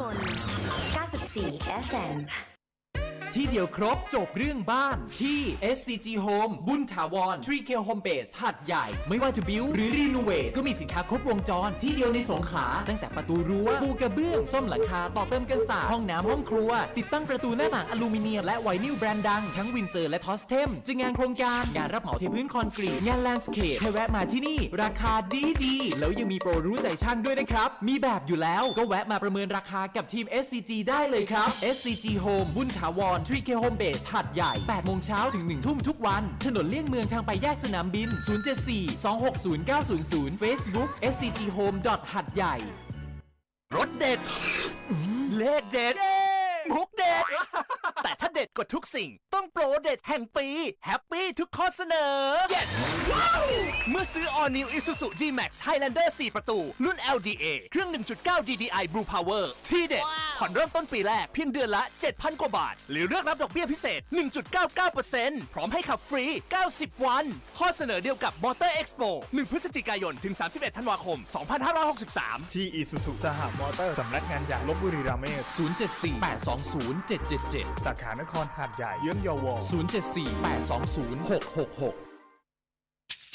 กล 94 FM ที่เดียวครบจบเรื่องบ้านที่ SCG Home บุญถาวร 3K Home Base หัดใหญ่ ไม่ว่าจะบิวหรือรีโนเวทก็มีสินค้าครบวงจร ที่เดียวในสงขลาตั้งแต่ประตูรั้วปูกระเบื้องส้มหลังคาต่อเติมกันศาสตร์ห้องน้ำห้องครัว ติดตั้งประตูหน้าต่างอลูมิเนียมและไวนิลแบรนด์ดัง ทั้งวินเซอร์และทอสเทมจะงงานโครงการงานรับเหมาเทพื้นคอนกรีตงานแลนด์สเคปให้แวะมาที่นี่ ราคาดีดีแล้วยังมีโปรรู้ใจช่างด้วยนะครับมีแบบอยู่แล้วก็แวะมาประเมินราคากับทีม SCG ได้เลยครับ SCG Home บุญถาวรทรีเคโฮมเบสหัดใหญ่ 8 โมงเช้าถึง 1 ทุ่มทุกวัน ถนนเลี่ยงเมืองทางไปแยกสนามบิน 074 260 900 Facebook SCG Home หัดใหญ่ รถเด็ด เลขเด็ด มุกเด็ด แต่ถ้าเด็ดกว่าทุกสิ่ง ต้องโปรเด็ดแห่งปี แฮปปี้ทุกข้อเสนอ yes ว้าวเมื่อซื้อ All New Isuzu D-Max Highlander 4 ประตู รุ่น LDA เครื่อง 1.9 DDI Blue Power ที่เด็ด ผ่อนเริ่มต้นปีแรกเพียงเดือนละ 7,000 กว่าบาท หรือเลือกรับดอกเบี้ยพิเศษ 1.99%พร้อมให้ขับฟรี 90 วัน ข้อเสนอเดียวกับ Motor Expo 1 พฤศจิกายน ถึง 31 ธันวาคม 2563 ที่อีซูซูสหมอเตอร์สำนักงานใหญ่ลบบุรีราเมศ074 820 777สาขานครหาดใหญ่ เยื้องเยาวอ074 820 666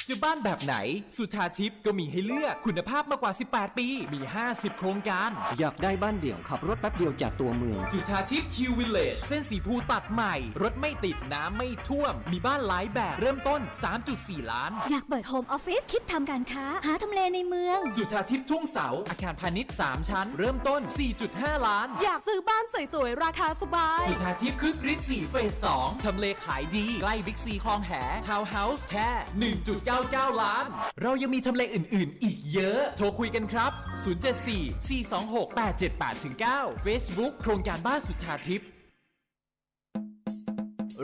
จะบ้านแบบไหน สุธาทิพย์ก็มีให้เลือกคุณภาพมากกว่า 18 ปี มี 50 โครงการ อยากได้บ้านเดี่ยวขับรถแป๊บเดียวจากตัวเมือง สุธาทิพย์ฮิววิลเลจเส้นสีภูตัดใหม่ รถไม่ติดน้ำไม่ท่วม มีบ้านหลายแบบเริ่มต้น 3.4 ล้าน อยากเปิดโฮมออฟฟิศคิดทำการค้า หาทำเลในเมือง สุธาทิพย์ทุ่งเสา อาคารพาณิชย์ 3 ชั้น เริ่มต้น 4.5 ล้าน อยากซื้อบ้านสวยๆราคาสบาย สุธาทิพย์คึกฤทธิ์4เฟส2ทำเลขายดีใกล้บิ๊กซีคลองแหทาวน์เฮาส์แค่1.99 ล้าน เรายังมีทำเลอื่น ๆ อีกเยอะ โทรคุยกันครับ 074 426 878 9 Facebook โครงการบ้านสุธาทิพย์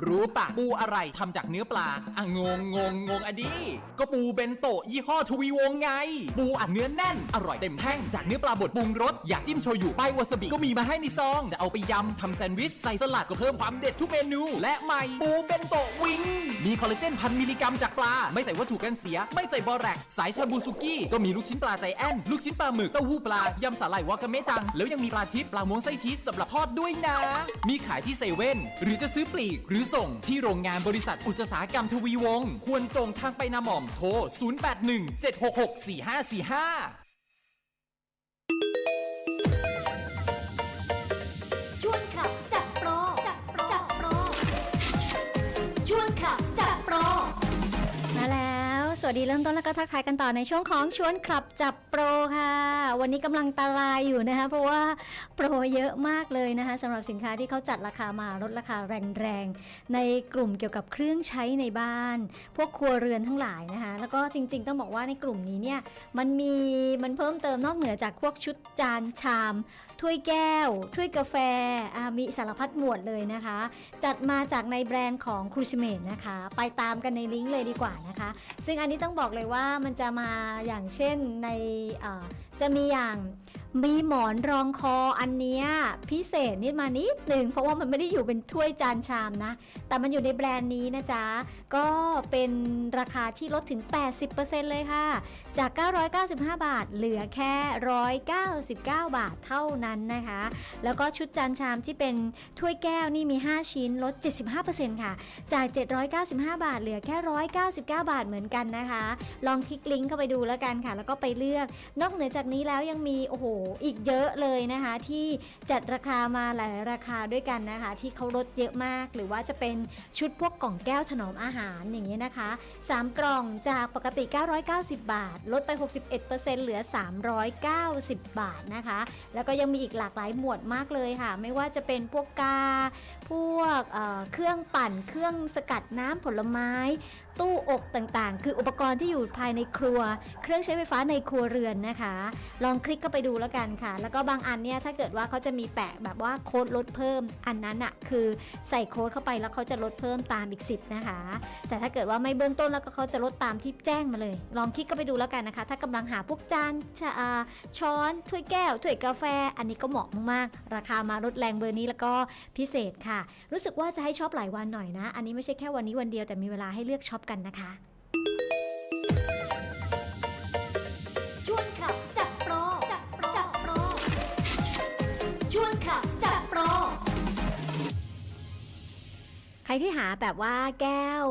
รู้ปะปูอะไรทำจากเนื้อปลาอะงงงงงงอดีก็ปูเบนโตะยี่ห้อทวีวงไง ปูอัดเนื้อแน่น อร่อยเต็มแท่งจากเนื้อปลาบดปรุงรสอยากจิ้มโชยุป้ายวาซาบิก็มีมาให้ในซอง จะเอาไปยำทำแซนด์วิชใส่สลัดก็เพิ่มความเด็ดทุกเมนู และใหม่ปูเบนโตะวิง มีคอลลาเจนพันมิลลิกรัมจากปลา ไม่ใส่วัตถุกันเสีย ไม่ใส่บอแรกสายชาบูซุกี้ก็มีลูกชิ้นปลาใจแอนลูกชิ้นปลาหมึกเต้าหู้ปลายำสาหร่ายวากาเมจัง แล้วยังมีปลาทิพปลาม้วนไส้ชีสสำหรับทอดด้วยนะ มีขายที่เซเว่นหรือจะซื้อปลีกหรือส่งที่โรงงานบริษัทอุตสาหกรรมทวีวงศ์ควรจงทางไปนาหม่อมโทร 0817664545 สวัสดีเริ่มต้นแล้วก็ทักทายกันต่อในช่วงของชวนขับจับโปรค่ะ วันนี้กำลังตารายอยู่นะคะ เพราะว่าโปรเยอะมากเลยนะคะสำหรับสินค้าที่เขาจัดราคามาลดราคาแรงๆ ในกลุ่มเกี่ยวกับเครื่องใช้ในบ้าน พวกครัวเรือนทั้งหลายนะคะ แล้วก็จริงๆ ต้องบอกว่าในกลุ่มนี้เนี่ยมันมีมันเพิ่มเติมนอกเหนือจากพวกชุดจานชาม ถ้วยแก้ว ถ้วยกาแฟมีสารพัดหมวดเลยนะคะ จัดมาจากในแบรนด์ของครูชเมดนะคะ ไปตามกันในลิงก์เลยดีกว่านะคะ ซึ่งอันนี้ต้องบอกเลยว่ามันจะมาอย่างเช่นในจะมีอย่าง มีหมอนรองคออันเนี้ยพิเศษนิดมานิดหนึ่งเพราะว่ามันไม่ได้อยู่เป็นถ้วยจานชามนะ แต่มันอยู่ในแบรนด์นี้นะจ๊ะ ก็เป็นราคาที่ลดถึง 80%เลยค่ะ จาก 995 บาท เหลือแค่ 199 บาทเท่านั้นนะคะ แล้วก็ชุดจานชามที่เป็นถ้วยแก้วนี่มี 5 ชิ้นลด 75%ค่ะ จาก 795 บาท เหลือแค่ 199 บาทเหมือนกันนะคะ ลองคลิกลิงก์เข้าไปดูแล้วกันค่ะ แล้วก็ไปเลือก นอกเหนือจากนี้แล้วยังมีโอ้โหอีกเยอะเลยนะคะ ที่จัดราคามาหลายราคาด้วยกันนะคะ ที่เขาลดเยอะมาก หรือว่าจะเป็นชุดพวกกล่องแก้วถนอมอาหารอย่างนี้นะคะ 3 กล่องจากปกติ 990 บาท ลดไป 61%เหลือ 390 บาทนะคะ แล้วก็ยังมีอีกหลากหลายหมวดมากเลยค่ะ ไม่ว่าจะเป็นพวกกา พวกเเครื่องปั่น เครื่องสกัดน้ำผลไม้ตู้อบต่างๆ คืออุปกรณ์ที่อยู่ภายในครัว เครื่องใช้ไฟฟ้าในครัวเรือนนะคะ ลองคลิกเข้าไปดูแล้วกันค่ะ แล้วก็บางอันเนี่ยถ้าเกิดว่าเขาจะมีแปะแบบว่าโค้ดลดเพิ่ม อันนั้นอะคือใส่โค้ดเข้าไปแล้วเขาจะลดเพิ่มตามอีก 10 นะคะ แต่ถ้าเกิดว่าไม่เบื้องต้นแล้วก็เขาจะลดตามที่แจ้งมาเลย ลองคลิกเข้าไปดูแล้วกันนะคะ ถ้ากำลังหาพวกจานชาช้อนถ้วยแก้วถ้วยกาแฟ อันนี้ก็เหมาะมากๆ ราคามาลดแรงเบอร์นี้แล้วก็พิเศษค่ะ รู้สึกว่าจะให้ช็อปหลายวันหน่อยนะ อันนี้ไม่ใช่แค่วันนี้วันเดียวแต่มีเวลาให้เลือกช็อปกันนะคะ รที่หาแบบว่าแก้ว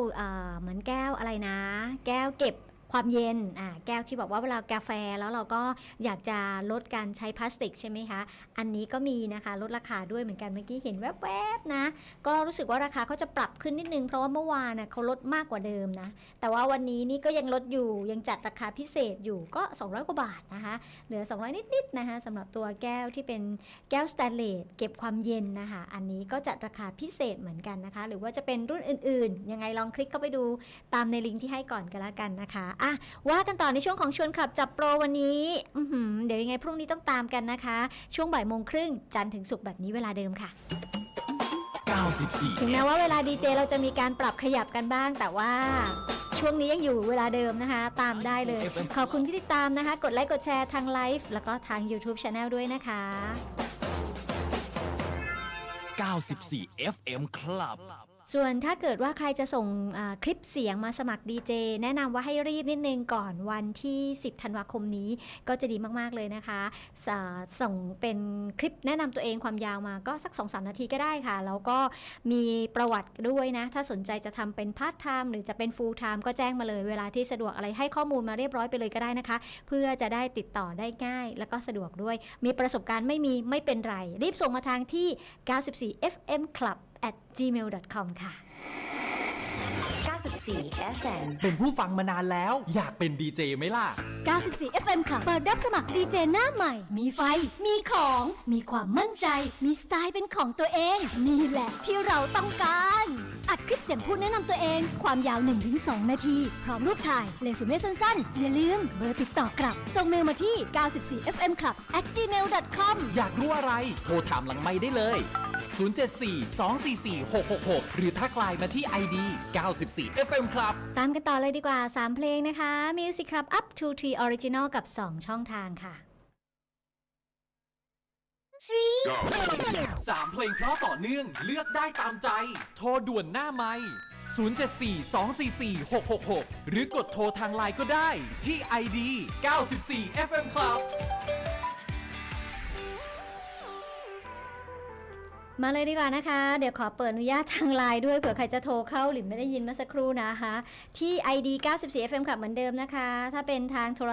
เหมือนแก้วอะไรนะ แก้วเก็บ ความเย็นอ่าแก้วที่บอกว่าเวลากาแฟแล้วเราก็อยากจะลดการใช้พลาสติกใช่ไหมคะอันนี้ก็มีนะคะลดราคาด้วยเหมือนกันเมื่อกี้เห็นแวบๆนะก็รู้สึกว่าราคาเขาจะปรับขึ้นนิดนึงเพราะว่าเมื่อวานน่ะเขาลดมากกว่าเดิมนะแต่ว่าวันนี้นี่ก็ยังลดอยู่ยังจัดราคาพิเศษอยู่ก็ 200 กว่าบาทนะคะเหลือ 200 นิดๆนะคะสำหรับตัวแก้วที่เป็นแก้วสแตนเลสเก็บความเย็นนะคะอันนี้ก็จัดราคาพิเศษเหมือนกันนะคะ หรือว่าจะเป็นรุ่นอื่นๆ ยังไงลองคลิกเข้าไปดูตามในลิงก์ที่ให้ก่อนกันละกันนะคะอะว่ากันต่อในช่วงของชวนขับจับโปรวันนี้อื้อหือเดี๋ยวยังไงพรุ่งนี้ต้องตามกันนะคะ ช่วงบ่ายโมงครึ่งจันทร์ถึงศุกร์แบบนี้เวลาเดิมค่ะ94ถึงแม้ว่าเวลาดีเจเราจะมีการปรับขยับกันบ้างแต่ว่าช่วงนี้ยังอยู่เวลาเดิมนะคะ ตามได้เลย ขอบคุณที่ติดตามนะคะ กดไลค์กดแชร์ทางไลฟ์แล้วก็ทาง YouTube Channel ด้วยนะคะ 94 FM Club ส่วนถ้าเกิดว่าใครจะส่งคลิปเสียงมาสมัครดีเจแนะนำว่าให้รีบนิดนึงก่อนวันที่ 10 ธันวาคมนี้ก็จะดีมากๆเลยนะคะส,ส่งเป็นคลิปแนะนำตัวเองความยาวมาก็สัก 2-3 นาทีก็ได้ค่ะ แล้วก็มีประวัติด้วยนะ ถ้าสนใจจะทำเป็นพาร์ทไทม์หรือจะเป็นฟูลไทม์ก็แจ้งมาเลยเวลาที่สะดวกอะไรให้ข้อมูลมาเรียบร้อยไปเลยก็ได้นะคะ เพื่อจะได้ติดต่อได้ง่าย แล้วก็สะดวกด้วย มีประสบการณ์ไม่มีไม่เป็นไร รีบส่งมาทางที่ 94 FM Club at gmail.com ค่ะ 94 FM เป็นผู้ฟังมานานแล้ว อยากเป็นดีเจไหมล่ะ 94 FM ค่ะ เปิดรับสมัครดีเจหน้าใหม่ มีไฟ มีของ มีความมั่นใจ มีสไตล์เป็นของตัวเอง นี่แหละที่เราต้องการ อัดคลิปเสียงพูดแนะนำตัวเอง ความยาว 1-2 นาที พร้อมรูปถ่ายเลสุเม่สั้นๆ อย่าลืมเบอร์ติดต่อกลับ ส่งเมลมาที่ 94 FM Club at gmail.com อยากรู้อะไร โทรถามหลังไม่ได้เลย 074 244 666 หรือทักไลน์มาที่ ID 94 FM ครับ ตามกันต่อเลยดีกว่า 3 เพลงนะคะ Music Club Up to 3 Original กับ 2 ช่องทางค่ะ3เพลงเพราะต่อเนื่องเลือกได้ตามใจ โทรด่วนหน้าไม้074 244 666 หรือกดโทรทางไลน์ก็ได้ที่ ID 94 FM Club มาเลยดีกว่านะคะ เดี๋ยวขอเปิดอนุญาตทางไลน์ด้วยเผื่อใครจะโทรเข้าหรือไม่ได้ยินเมื่อสักครู่นะคะ ที่ ID 94 FM ค่ะเหมือนเดิมนะคะ ถ้าเป็นทางโทร